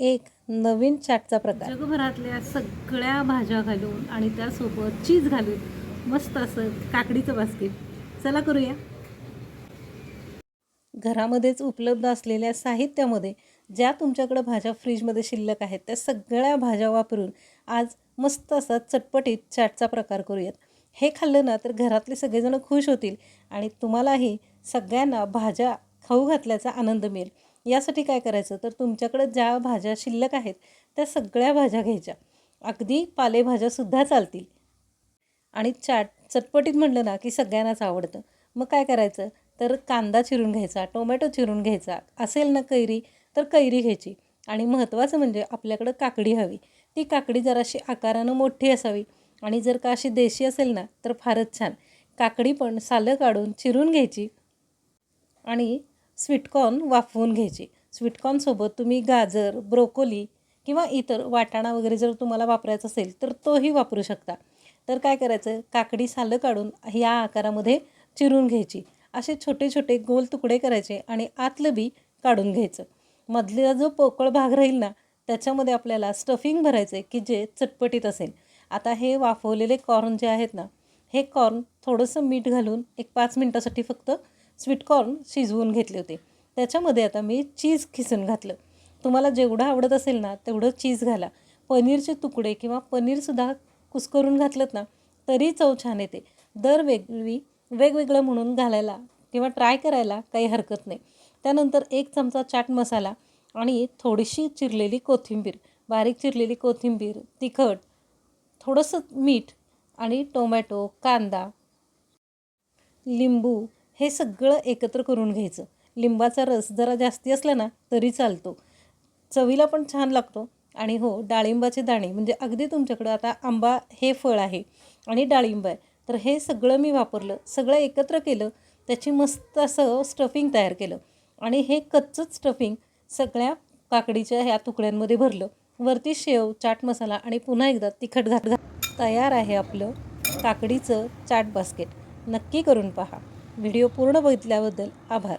एक नवीन चाटचा प्रकार. जगभरातल्या सगळ्या भाज्या घालून आणि त्यासोबत चीज घालून मस्त असं काकडीचं बास्केट चला करूया. घरामध्येच उपलब्ध असलेल्या साहित्यामध्ये ज्या तुमच्याकडं भाज्या फ्रीजमध्ये शिल्लक आहेत त्या सगळ्या भाज्या वापरून आज मस्त असा चटपटीत चाटचा प्रकार करूयात. हे खाल्लं ना तर घरातले सगळेजण खुश होतील आणि तुम्हालाही सगळ्यांना भाज्या खाऊ घातल्याचा आनंद मिळेल. यासाठी काय करायचं? तर तुमच्याकडं ज्या भाज्या शिल्लक आहेत त्या सगळ्या भाज्या घ्यायच्या. अगदी पालेभाज्यासुद्धा चालतील. आणि चाट चटपटीत म्हटलं ना की सगळ्यांनाच आवडतं. मग काय करायचं? तर कांदा चिरून घ्यायचा टोमॅटो चिरून घ्यायचा. असेल ना कैरी तर कैरी घ्यायची. आणि महत्त्वाचं म्हणजे आपल्याकडं काकडी हवी. ती काकडी जराशी आकारानं मोठी असावी. आणि जर का अशी देशी असेल ना तर फारच छान. काकडी पण सालं काढून चिरून घ्यायची. आणि स्वीटकॉर्न वाफवून घ्यायची. स्वीटकॉर्नसोबत तुम्ही गाजर ब्रोकोली किंवा इतर वाटाणा वगैरे जर तुम्हाला वापरायचा असेल तर तोही वापरू शकता. तर काय करायचं? काकडी सालं काढून या आकारामध्ये चिरून घ्यायची. असे छोटे छोटे गोल तुकडे करायचे आणि आतलं बी काढून घ्यायचं. मधला जो पोकळ भाग राहील ना त्याच्यामध्ये आपल्याला स्टफिंग भरायचं आहे की जे चटपटीत असेल. आता हे वाफवलेले कॉर्न जे आहेत ना हे कॉर्न थोडंसं मीठ घालून एक पाच मिनटासाठी फक्त स्वीटकॉर्न शिजवून घेतले होते. त्याच्यामध्ये आता मी चीज खिसून घातलं. तुम्हाला जेवढं आवडत असेल ना तेवढं चीज घाला. पनीरचे तुकडे किंवा पनीरसुद्धा कुस्करून घातलं ना तरी चव छान येते. दर वेगळी वेगवेगळं म्हणून घालायला किंवा ट्राय करायला काही हरकत नाही. त्यानंतर एक चमचा चाट मसाला आणि थोडीशी चिरलेली कोथिंबीर बारीक चिरलेली कोथिंबीर तिखट थोडंसं मीठ आणि टोमॅटो कांदा लिंबू हे सगळं एकत्र करून घ्यायचं. लिंबाचा रस जरा जास्ती असला ना तरी चालतो. चवीला पण छान लागतो. आणि हो डाळिंबाचे दाणे म्हणजे अगदी तुमच्याकडं आता आंबा हे फळ आहे आणि डाळिंब आहे. तर हे सगळं मी वापरलं सगळं एकत्र केलं त्याची मस्त असं स्टफिंग तयार केलं. आणि हे कच्चंच स्टफिंग सगळ्या काकडीच्या ह्या तुकड्यांमध्ये भरलं. वरती शेव चाट मसाला आणि पुन्हा एकदा तिखट घात घात तयार आहे आपलं काकडीचं चाट बास्केट. नक्की करून पहा. व्हिडिओ पूर्ण बघितल्याबद्दल आभार.